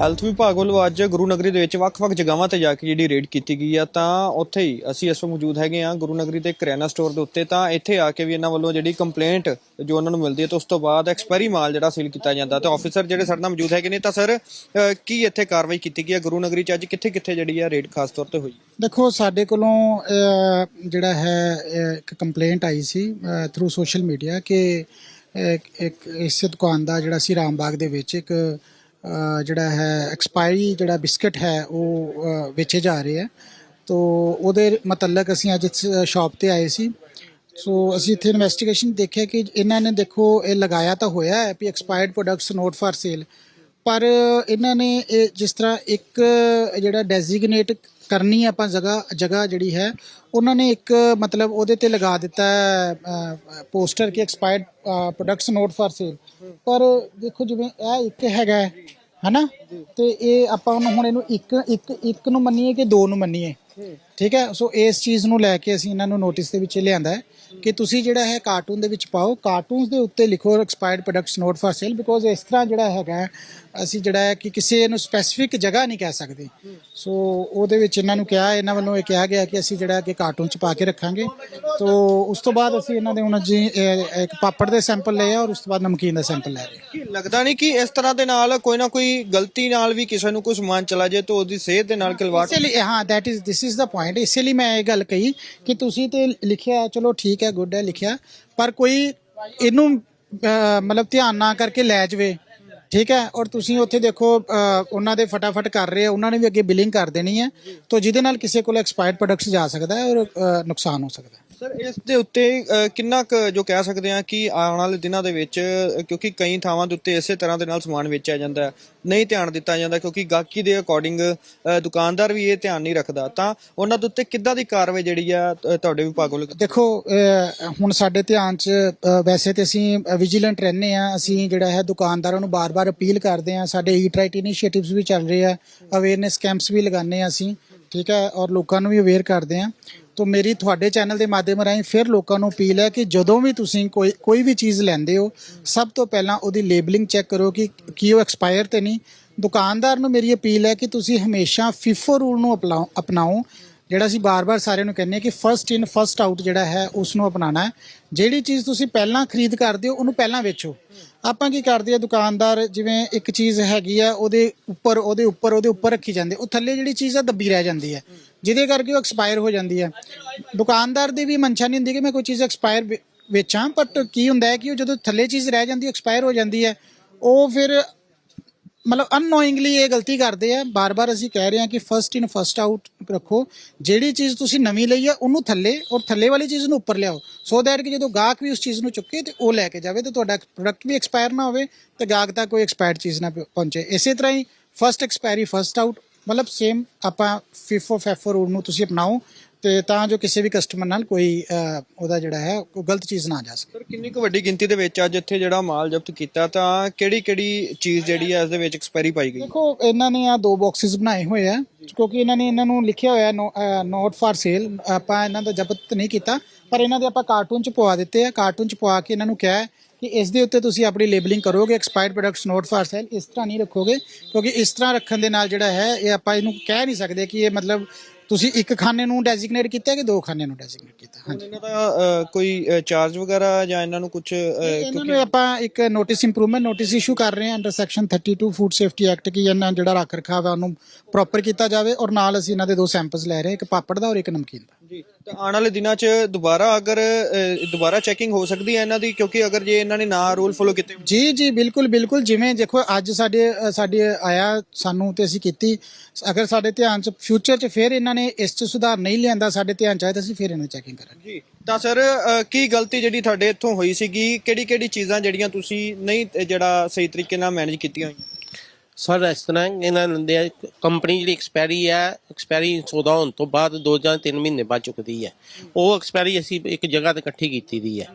Health ਵਿਭਾਗ ਵੱਲੋਂ ਅੱਜ ਗੁਰੂ ਨਗਰੀ ਦੇ ਵਿੱਚ ਵੱਖ-ਵੱਖ ਜਗ੍ਹਾਵਾਂ ਤੇ ਜਾ ਕੇ ਜਿਹੜੀ ਰੇਡ ਕੀਤੀ ਗਈ ਆ, ਤਾਂ ਉੱਥੇ ਹੀ ਅਸੀਂ ਇਸ ਵਕਤ ਮੌਜੂਦ ਹੈਗੇ ਆ ਗੁਰੂ ਨਗਰੀ ਦੇ ਕਰਿਆਨਾ ਸਟੋਰ ਦੇ ਉੱਤੇ। ਤਾਂ ਇੱਥੇ ਆ ਕੇ ਵੀ ਇਹਨਾਂ ਵੱਲੋਂ ਜਿਹੜੀ ਕੰਪਲੇਂਟ ਜੋ ਉਹਨਾਂ ਨੂੰ ਮਿਲਦੀ ਹੈ, ਤਾਂ ਉਸ ਤੋਂ ਬਾਅਦ ਐਕਸਪਾਇਰੀ ਮਾਲ ਜਿਹੜਾ ਸੀਲ ਕੀਤਾ ਜਾਂਦਾ। ਤੇ ਆਫੀਸਰ ਜਿਹੜੇ ਸਾਡੇ ਨਾਲ ਮੌਜੂਦ ਹੈਗੇ ਨੇ, ਤਾਂ ਸਰ ਕੀ ਇੱਥੇ ਕਾਰਵਾਈ ਕੀਤੀ ਗਈ ਹੈ ਗੁਰੂ ਨਗਰੀ ਚ ਅੱਜ? ਕਿੱਥੇ-ਕਿੱਥੇ ਜਿਹੜੀ ਆ ਰੇਡ ਖਾਸ ਤੌਰ ਤੇ ਹੋਈ? ਦੇਖੋ, ਸਾਡੇ ਕੋਲੋਂ ਜਿਹੜਾ ਹੈ ਇੱਕ ਕੰਪਲੇਂਟ ਆਈ ਸੀ ਥਰੂ ਸੋਸ਼ਲ ਮੀਡੀਆ ਕਿ ਇੱਕ ਇਸ ਦੁਕਾਨ ਦਾ ਜਿਹੜਾ ਸੀ ਰਾਮਬਾਗ ਦੇ ਵਿੱਚ ਇੱਕ ਜਿਹੜਾ ਹੈ ਐਕਸਪਾਇਰੀ ਜਿਹੜਾ ਬਿਸਕਟ ਹੈ, ਉਹ ਵੇਚੇ ਜਾ ਰਹੇ ਹੈ। ਤੋ ਉਹਦੇ ਮਤਲਬ ਅਸੀਂ ਅੱਜ ਇਸ ਸ਼ਾਪ ਤੇ ਆਏ ਸੀ। ਸੋ ਅਸੀਂ ਇੱਥੇ ਇਨਵੈਸਟੀਗੇਸ਼ਨ ਦੇਖਿਆ ਕਿ ਇਹਨਾਂ ਨੇ ਦੇਖੋ, ਇਹ ਲਗਾਇਆ ਤਾਂ ਹੋਇਆ ਹੈ ਵੀ expired products not for sale ਪਰ ਇਹਨਾਂ ਨੇ ਇਹ ਜਿਸ ਤਰ੍ਹਾਂ ਇੱਕ ਜਿਹੜਾ ਡੈਜ਼ਿਗਨੇਟ ਕਰਨੀ ਹੈ ਆਪਾਂ ਜਗ੍ਹਾ ਜਗ੍ਹਾ ਜਿਹੜੀ ਹੈ, ਉਹਨਾਂ ਨੇ ਇੱਕ ਮਤਲਬ ਉਹਦੇ ਤੇ ਲਗਾ ਦਿੱਤਾ ਪੋਸਟਰ ਕਿ expired products not for sale ਪਰ ਦੇਖੋ ਜਿਵੇਂ ਇਹ ਇੱਕ ਹੈਗਾ ਹਨਾ? ਤੇ ਇਹ ਆਪਾਂ ਨੂੰ ਹੁਣ ਇਹਨੂੰ ਇੱਕ ਇੱਕ ਇੱਕ ਨੂੰ ਮੰਨੀਏ ਕਿ ਦੋ ਨੂੰ ਮੰਨੀਏ? ਠੀਕ ਹੈ? ਸੋ ਇਸ ਚੀਜ਼ ਨੂੰ ਲੈ ਕੇ ਅਸੀਂ ਇਹਨਾਂ ਨੂੰ ਨੋਟਿਸ ਦੇ ਵਿੱਚ ਲਿਆਂਦਾ ਹੈ ਕਿ ਤੁਸੀਂ ਜਿਹੜਾ ਹੈ ਕਾਰਟੂਨ ਦੇ ਵਿੱਚ ਪਾਓ। ਕਾਰਟੂਨਸ ਦੇ ਉੱਤੇ ਲਿਖੋ expired products not for sale because ਇਸ ਤਰ੍ਹਾਂ ਜਿਹੜਾ ਹੈਗਾ ਅਸੀਂ ਜਿਹੜਾ ਹੈ ਕਿ ਕਿਸੇ ਨੂੰ ਸਪੈਸੀਫਿਕ ਜਗ੍ਹਾ ਨਹੀਂ ਕਹਿ ਸਕਦੇ। ਸੋ ਉਹਦੇ ਵਿੱਚ ਇਹਨਾਂ ਨੂੰ ਕਿਹਾ ਇਹਨਾਂ ਵੱਲੋਂ ਇਹ ਕਿਹਾ ਗਿਆ ਕਿ ਅਸੀਂ ਜਿਹੜਾ ਕਿ ਕਾਰਟੂਨ ਚ ਪਾ ਕੇ ਰੱਖਾਂਗੇ। ਸੋ ਉਸ ਤੋਂ ਬਾਅਦ ਅਸੀਂ ਇਹਨਾਂ ਦੇ ਹੁਣ ਜੀ ਇੱਕ ਪਾਪੜ ਦੇ ਸੈਂਪਲ ਲਏ ਆ ਔਰ ਉਸ ਤੋਂ ਬਾਅਦ ਨਮਕੀਨ ਦਾ ਸੈਂਪਲ ਲੈ ਰਹੇ ਲੱਗਦਾ ਨਹੀਂ ਕਿ ਇਸ ਤਰ੍ਹਾਂ ਦੇ ਨਾਲ ਕੋਈ ਨਾ ਕੋਈ ਗਲਤੀ ਨਾਲ ਵੀ ਕਿਸੇ ਨੂੰ ਕੋਈ ਸਮਾਨ ਚਲਾ ਜੇ ਤਾਂ ਉਹਦੀ ਸਿਹਤ ਦੇ ਨਾਲ ਖਿਲਵਾੜ ਹਾਂ that is this is the point ਇਸੇ ਲਈ ਮੈਂ ਇਹ ਗੱਲ ਕਹੀ ਕਿ ਤੁਸੀਂ ਤੇ ਲਿਖਿਆ, ਚਲੋ ਠੀਕ ਹੈ ਗੁੱਡ ਹੈ ਲਿਖਿਆ, ਪਰ ਕੋਈ ਇਹਨੂੰ ਮਤਲਬ ਧਿਆਨ ਨਾ ਕਰਕੇ ਲੈ ਜਾਵੇ, ਠੀਕ ਹੈ? ਔਰ ਤੁਸੀਂ ਉੱਥੇ ਦੇਖੋ ਉਹਨਾਂ ਦੇ ਫਟਾਫਟ ਕਰ ਰਹੇ ਆ, ਉਹਨਾਂ ਨੇ ਵੀ ਅੱਗੇ ਬਿਲਿੰਗ ਕਰ ਦੇਣੀ ਹੈ, ਤੋਂ ਜਿਹਦੇ ਨਾਲ ਕਿਸੇ ਕੋਲ ਐਕਸਪਾਇਰਡ ਪ੍ਰੋਡਕਟਸ ਜਾ ਸਕਦਾ ਹੈ ਔਰ ਨੁਕਸਾਨ ਹੋ ਸਕਦਾ ਹੈ। ਸਰ ਇਸ ਦੇ ਉੱਤੇ ਅ, ਕਿੰਨਾ ਕੁ ਜੋ ਕਹਿ ਸਕਦੇ ਆ ਕਿ ਆਉਣ ਵਾਲੇ ਦਿਨਾਂ ਦੇ ਵਿੱਚ ਅ, ਕਿਉਂਕਿ ਕਈ ਥਾਵਾਂ ਦੇ ਉੱਤੇ ਇਸੇ ਤਰ੍ਹਾਂ ਦੇ ਨਾਲ ਸਮਾਨ ਵੇਚਿਆ ਜਾਂਦਾ ਹੈ ਨਹੀਂ ਧਿਆਨ ਦਿੱਤਾ ਜਾਂਦਾ ਕਿਉਂਕਿ ਗਾਹਕੀ ਦੇ ਅਕੋਰਡਿੰਗ ਦੁਕਾਨਦਾਰ ਵੀ ਇਹ ਧਿਆਨ ਨਹੀਂ ਰੱਖਦਾ। ਤਾਂ ਉਹਨਾਂ ਦੇ ਉੱਤੇ ਕਿੱਦਾਂ ਦੀ ਕਾਰਵਾਈ ਜਿਹੜੀ ਆ ਅ, ਤੁਹਾਡੇ ਵਿਭਾਗ ਵੱਲੋਂ ਦੇਖੋ ਅਹ, ਹੁਣ ਸਾਡੇ ਧਿਆਨ 'ਚ ਅਹ, ਵੈਸੇ ਤੇ ਅਸੀਂ ਵਿਜੀਲੈਂਟ ਰਹਿੰਦੇ ਆ ਅਸੀਂ ਜਿਹੜਾ ਹੈ ਦੁਕਾਨਦਾਰਾਂ ਨੂੰ ਬਾਰ-ਬਾਰ ਅਪੀਲ ਕਰਦੇ ਆ ਸਾਡੇ ਈਟ ਰਾਈਟ ਇਨੀਸ਼ੀਏਟਿਵਸ ਵੀ ਚੱਲ ਰਹੇ ਆ ਅਵੇਅਰਨੈਸ ਕੈਂਪਸ ਵੀ ਲਗਾਉਂਦੇ ਆ ਅਸੀਂ ਠੀਕ ਹੈ ਔਰ ਲੋਕਾਂ ਨੂੰ ਵੀ ਅਵੇਅਰ ਕਰਦੇ ਆ ਤੋਂ ਮੇਰੀ ਤੁਹਾਡੇ ਚੈਨਲ ਦੇ ਮਾਧਿਅਮ ਰਾਹੀਂ ਫਿਰ ਲੋਕਾਂ ਨੂੰ ਅਪੀਲ ਹੈ ਕਿ ਜਦੋਂ ਵੀ ਤੁਸੀਂ ਕੋਈ ਕੋਈ ਵੀ ਚੀਜ਼ ਲੈਂਦੇ ਹੋ, ਸਭ ਤੋਂ ਪਹਿਲਾਂ ਉਹਦੀ ਲੇਬਲਿੰਗ ਚੈੱਕ ਕਰੋ ਕਿ ਕੀ ਉਹ ਐਕਸਪਾਇਰ ਤੇ ਨਹੀਂ। ਦੁਕਾਨਦਾਰ ਨੂੰ ਮੇਰੀ ਅਪੀਲ ਹੈ ਕਿ ਤੁਸੀਂ ਹਮੇਸ਼ਾ ਫਿਫੋ ਰੂਲ ਨੂੰ ਅਪਣਾਓ ਅਪਣਾਓ ਜਿਹੜਾ ਅਸੀਂ ਬਾਰ-ਬਾਰ ਸਾਰਿਆਂ ਨੂੰ ਕਹਿੰਦੇ ਹਾਂ ਕਿ ਫਰਸਟ ਇਨ ਫਰਸਟ ਆਊਟ ਜਿਹੜਾ ਹੈ ਉਸ ਨੂੰ ਅਪਣਾਉਣਾ ਹੈ। ਜਿਹੜੀ ਚੀਜ਼ ਤੁਸੀਂ ਪਹਿਲਾਂ ਖਰੀਦ ਕਰਦੇ ਹੋ, ਉਹਨੂੰ ਪਹਿਲਾਂ ਵੇਚੋ। ਆਪਾਂ ਕੀ ਕਰਦੇ ਆ ਦੁਕਾਨਦਾਰ ਜਿਵੇਂ ਇੱਕ ਚੀਜ਼ ਹੈਗੀ ਆ, ਉਹਦੇ ਉੱਪਰ ਉਹਦੇ ਉੱਪਰ ਉਹਦੇ ਉੱਪਰ ਰੱਖੀ ਜਾਂਦੇ। ਉਹ ਥੱਲੇ ਜਿਹੜੀ ਚੀਜ਼ ਆ, ਦੱਬੀ ਰਹਿ ਜਾਂਦੀ ਹੈ। ਜਿਹਦੇ ਕਰਕੇ ਉਹ ਐਕਸਪਾਇਰ ਹੋ ਜਾਂਦੀ ਹੈ। ਦੁਕਾਨਦਾਰ ਦੀ ਵੀ ਮਨਸ਼ਾ ਨਹੀਂ ਹੁੰਦੀ ਕਿ ਮੈਂ ਕੋਈ ਚੀਜ਼ ਐਕਸਪਾਇਰ ਵੇਚਾਂ ਬਟ ਕੀ ਹੁੰਦਾ ਹੈ ਕਿ ਉਹ ਜਦੋਂ ਥੱਲੇ ਚੀਜ਼ ਰਹਿ ਜਾਂਦੀ ਐਕਸਪਾਇਰ ਹੋ ਜਾਂਦੀ ਹੈ। ਉਹ ਫਿਰ ਮਤਲਬ ਅਨਨੋਇੰਗਲੀ ਇਹ ਗਲਤੀ ਕਰਦੇ ਆ। ਬਾਰ-ਬਾਰ ਅਸੀਂ ਕਹਿ ਰਹੇ ਹਾਂ ਕਿ ਫਰਸਟ ਇਨ ਫਰਸਟ ਆਊਟ ਰੱਖੋ। ਜਿਹੜੀ ਚੀਜ਼ ਤੁਸੀਂ ਨਵੀਂ ਲਈ ਆ, ਉਹਨੂੰ ਥੱਲੇ ਔਰ ਥੱਲੇ ਵਾਲੀ ਚੀਜ਼ ਨੂੰ ਉੱਪਰ ਲਿਆਓ। ਸੋ ਦੈਟ ਕਿ ਜਦੋਂ ਗਾਹਕ ਵੀ ਉਸ ਚੀਜ਼ ਨੂੰ ਚੁੱਕੇ ਤੇ ਉਹ ਲੈ ਕੇ ਜਾਵੇ ਤੇ ਤੁਹਾਡਾ ਪ੍ਰੋਡਕਟ ਵੀ ਐਕਸਪਾਇਰ ਨਾ ਹੋਵੇ ਤੇ ਗਾਹਕ ਤੱਕ ਕੋਈ ਐਕਸਪਾਇਰਡ ਚੀਜ਼ ਨਾ ਪਹੁੰਚੇ। ਇਸੇ ਤਰ੍ਹਾਂ ਹੀ ਫਰਸਟ ਐਕਸਪਾਇਰੀ ਫਰਸਟ ਆਊਟ ਮਤਲਬ ਸੇਮ ਆਪਾਂ ਫਿਫੋ ਫੈਫੋ ਰੂਲ ਨੂੰ ਤੁਸੀਂ ਅਪਣਾਓ ਤੇ ਤਾਂ ਜੋ ਕਿਸੇ ਵੀ ਕਸਟਮਰ ਨਾਲ ਕੋਈ ਅਹ, ਉਹਦਾ ਜਿਹੜਾ ਹੈ ਕੋਈ ਗਲਤ ਚੀਜ਼ ਨਾ ਜਾ ਸਕੇ। ਸਰ ਕਿੰਨੀ ਕੁ ਵੱਡੀ ਗਿਣਤੀ ਦੇ ਵਿੱਚ ਅੱਜ ਇੱਥੇ ਜਿਹੜਾ ਮਾਲ ਜ਼ਬਤ ਕੀਤਾ ਤਾਂ ਕਿਹੜੀ ਕਿਹੜੀ ਚੀਜ਼ ਜਿਹੜੀ ਆ ਇਸ ਦੇ ਵਿੱਚ ਐਕਸਪਾਇਰੀ ਪਾਈ ਗਈ? ਦੇਖੋ ਇਹਨਾਂ ਨੇ ਆ ਦੋ ਬਾਕਸਿਸ ਬਣਾਏ ਹੋਏ ਆ ਕਿਉਂਕਿ ਇਹਨਾਂ ਨੇ ਇਹਨਾਂ ਨੂੰ ਲਿਖਿਆ ਹੋਇਆ ਨੋਟ ਫਾਰ ਸੇਲ ਆਪਾਂ ਇਹਨਾਂ ਦਾ ਜ਼ਬਤ ਨਹੀਂ ਕੀਤਾ। ਪਰ ਇਹਨਾਂ ਦੇ ਆਪਾਂ ਕਾਰਟੂਨ ਚ ਪਵਾ ਦਿੱਤੇ ਆ। ਕਾਰਟੂਨ ਚ ਪਵਾ ਕੇ ਇਹਨਾਂ ਨੂੰ ਕਿਹਾ ਕਿ ਇਸ ਦੇ ਉੱਤੇ ਤੁਸੀਂ ਆਪਣੀ ਲੇਬਲਿੰਗ ਕਰੋਗੇ expired products not for sale ਇਸ ਤਰ੍ਹਾਂ ਨਹੀਂ ਰੱਖੋਗੇ। ਕਿਉਂਕਿ ਇਸ ਤਰ੍ਹਾਂ ਰੱਖਣ ਦੇ ਨਾਲ ਜਿਹੜਾ ਹੈ ਇਹ ਆਪਾਂ ਇਹਨੂੰ ਕਹਿ ਨਹੀਂ ਸਕਦੇ ਕਿ ਇਹ ਮਤਲਬ ਤੁਸੀਂ ਇੱਕ ਖਾਨੇ ਨੂੰ ਡੈਜ਼ਿਗਨੇਟ ਕੀਤਾ ਕਿ ਦੋ ਖਾਨੇ ਨੂੰ ਡੈਜ਼ਿਗਨੇਟ ਕੀਤਾ। ਹਾਂਜੀ। ਇਹਨਾਂ ਦਾ ਕੋਈ ਚਾਰਜ ਵਗੈਰਾ ਜਾਂ ਇਹਨਾਂ ਨੂੰ ਕੁਝ ਇਹਨਾਂ ਨੂੰ ਆਪਾਂ ਇੱਕ ਨੋਟਿਸ ਇੰਪਰੂਵਮੈਂਟ ਨੋਟਿਸ ਇਸ਼ੂ ਕਰ ਰਹੇ ਹਾਂ under section 32 food safety act ਕੀ ਇਹਨਾਂ ਜਿਹੜਾ ਰੱਖ ਰਖਾਵ ਹੈ ਉਹਨੂੰ ਪ੍ਰੋਪਰ ਕੀਤਾ ਜਾਵੇ ਔਰ ਨਾਲ ਅਸੀਂ ਇਹਨਾਂ ਦੇ ਦੋ ਸੈਂਪਲਸ ਲੈ ਰਹੇ ਹਾਂ ਇੱਕ ਪਾਪੜ ਦਾ ਔਰ ਇੱਕ ਨਮਕੀਨ ਦਾ। ਜੀ। ਤਾਂ ਆਉਣ ਵਾਲੇ ਦਿਨਾਂ 'ਚ ਦੁਬਾਰਾ ਅਗਰ ਅ, ਦੁਬਾਰਾ ਚੈਕਿੰਗ ਹੋ ਸਕਦੀ ਹੈ ਇਹਨਾਂ ਦੀ? ਕਿਉਂਕਿ ਅਗਰ ਜੇ ਇਹਨਾਂ ਨੇ ਨਾ ਰੂਲ ਫੋਲੋ ਕੀਤੇ ਜੀ ਜੀ ਬਿਲਕੁਲ ਬਿਲਕੁਲ। ਜਿਵੇਂ ਦੇਖੋ ਅੱਜ ਸਾਡੇ ਅ, ਸਾਡੇ ਆਇਆ ਸਾਨੂੰ ਤੇ ਅਸੀਂ ਕੀਤੀ। ਅਗਰ ਸਾਡੇ ਧਿਆਨ ਚ ਫਿਊਚਰ ਚ ਫਿਰ ਇਹਨਾਂ ਨੇ ਇਸ ਚ ਸੁਧਾਰ ਨਹੀਂ ਲਿਆਂਦਾ ਸਾਡੇ ਧਿਆਨ ਚ ਆਇਆ ਤਾਂ ਅਸੀਂ ਫਿਰ ਇਹਨਾਂ ਦੀ ਚੈਕਿੰਗ ਕਰਾਂਗੇ। ਜੀ। ਤਾਂ ਸਰ ਅ, ਕੀ ਗਲਤੀ ਜਿਹੜੀ ਤੁਹਾਡੇ ਇੱਥੋਂ ਹੋਈ ਸੀਗੀ? ਕਿਹੜੀ ਕਿਹੜੀ ਚੀਜ਼ਾਂ ਜਿਹੜੀਆਂ ਤੁਸੀਂ ਨਹੀਂ ਅ, ਜਿਹੜਾ ਸਹੀ ਤਰੀਕੇ ਨਾਲ ਮੈਨੇਜ ਕੀਤੀਆਂ ਹੋਈਆਂ? ਸਰ ਇਸ ਤਰ੍ਹਾਂ ਇਹਨਾਂ ਨੇ ਕੰਪਨੀ ਜਿਹੜੀ ਐਕਸਪਾਇਰੀ ਹੈ ਐਕਸਪਾਇਰੀ ਸੌਦਾ ਹੋਣ ਤੋਂ ਬਾਅਦ ਦੋ ਜਾਂ ਤਿੰਨ ਮਹੀਨੇ ਬਾਅਦ ਚੁੱਕਦੀ ਹੈ ਉਹ ਐਕਸਪਾਇਰੀ ਅਸੀਂ ਇੱਕ ਜਗ੍ਹਾ ਤੇ ਇਕੱਠੀ ਕੀਤੀ ਦੀ ਹੈ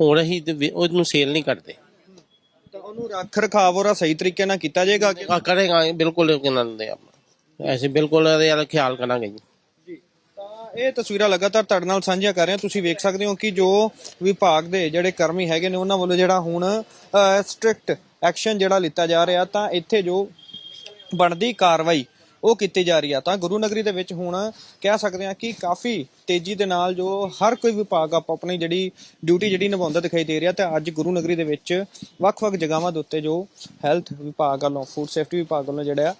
ਹੁਣ ਅਸੀਂ ਤੇ ਉਹਨੂੰ ਸੇਲ ਨਹੀਂ ਕਰਦੇ। ਤਾਂ ਉਹਨੂੰ ਰੱਖ ਰਖਾਵ ਉਹਦਾ ਸਹੀ ਤਰੀਕੇ ਨਾਲ ਕੀਤਾ ਜਾਏਗਾ ਕਰੇਗਾ ਬਿਲਕੁਲ ਇਹਨਾਂ ਦੇ ਆਪਾਂ। ਐਸੇ ਬਿਲਕੁਲ ਇਹਦੇ ਵੱਲ ਖਿਆਲ ਕਰਾਂਗੇ ਜੀ। ਇਹ ਤਸਵੀਰਾਂ ਲਗਾਤਾਰ ਤੁਹਾਡੇ ਨਾਲ ਸਾਂਝੀਆਂ ਕਰ ਰਹੇ। ਹਾਂ ਤੁਸੀਂ ਵੇਖ ਸਕਦੇ ਹੋ ਕਿ ਜੋ ਵਿਭਾਗ ਦੇ ਜਿਹੜੇ ਕਰਮੀ ਹੈਗੇ ਨੇ, ਉਹਨਾਂ ਵੱਲੋਂ ਜਿਹੜਾ ਹੁਣ ਸਟ੍ਰਿਕਟ ਐਕਸ਼ਨ ਜਿਹੜਾ ਲਿੱਤਾ ਜਾ ਰਿਹਾ, ਤਾਂ ਇੱਥੇ ਜੋ ਬਣਦੀ ਕਾਰਵਾਈ ਉਹ ਕੀਤੀ ਜਾ ਰਹੀ ਆ। ਤਾਂ ਗੁਰੂ ਨਗਰੀ ਦੇ ਵਿੱਚ ਹੁਣ ਕਹਿ ਸਕਦੇ ਆ ਕਿ ਕਾਫੀ ਤੇਜ਼ੀ ਦੇ ਨਾਲ ਜੋ ਹਰ ਕੋਈ ਵਿਭਾਗ ਆਪ ਆਪਣੀ ਜਿਹੜੀ ਡਿਊਟੀ ਜਿਹੜੀ ਨਿਭਾਉਂਦਾ ਦਿਖਾਈ ਦੇ ਰਿਹਾ ਤੇ ਅੱਜ ਗੁਰੂ ਨਗਰੀ ਦੇ ਵਿੱਚ ਵੱਖ-ਵੱਖ ਜਗ੍ਹਾਵਾਂ ਦੇ ਉੱਤੇ ਜੋ ਹੈਲਥ ਵਿਭਾਗ ਵੱਲੋਂ ਫੂਡ ਸੇਫਟੀ ਵਿਭਾਗ ਵੱਲੋਂ ਜਿਹੜਾ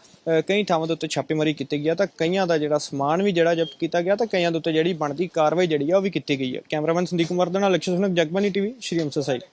ਕਈ ਥਾਵਾਂ ਦੇ ਉੱਤੇ ਛਾਪੇਮਾਰੀ ਕੀਤੀ ਗਈ ਆ। ਤਾਂ ਕਈਆਂ ਦਾ ਜਿਹੜਾ ਸਮਾਨ ਵੀ ਜਿਹੜਾ ਜ਼ਬਤ ਕੀਤਾ ਗਿਆ ਤਾਂ ਕਈਆਂ ਦੇ ਉੱਤੇ ਜਿਹੜੀ ਬਣਦੀ ਕਾਰਵਾਈ ਜਿਹੜੀ ਆ ਉਹ ਵੀ ਕੀਤੀ ਗਈ ਹੈ ਕੈਮਰਾਮੈਨ ਸੰਦੀਪ ਕੁਮਾਰ ਦੇ ਨਾਲ ਲਕਸ਼ਣ ਸਿੰਘ ਜਗਬਾਨੀ ਟੀਵੀ, ਸ਼੍ਰੀ ਅੰਮ੍ਰਿਤਸਰ ਸਾਹਿਬ।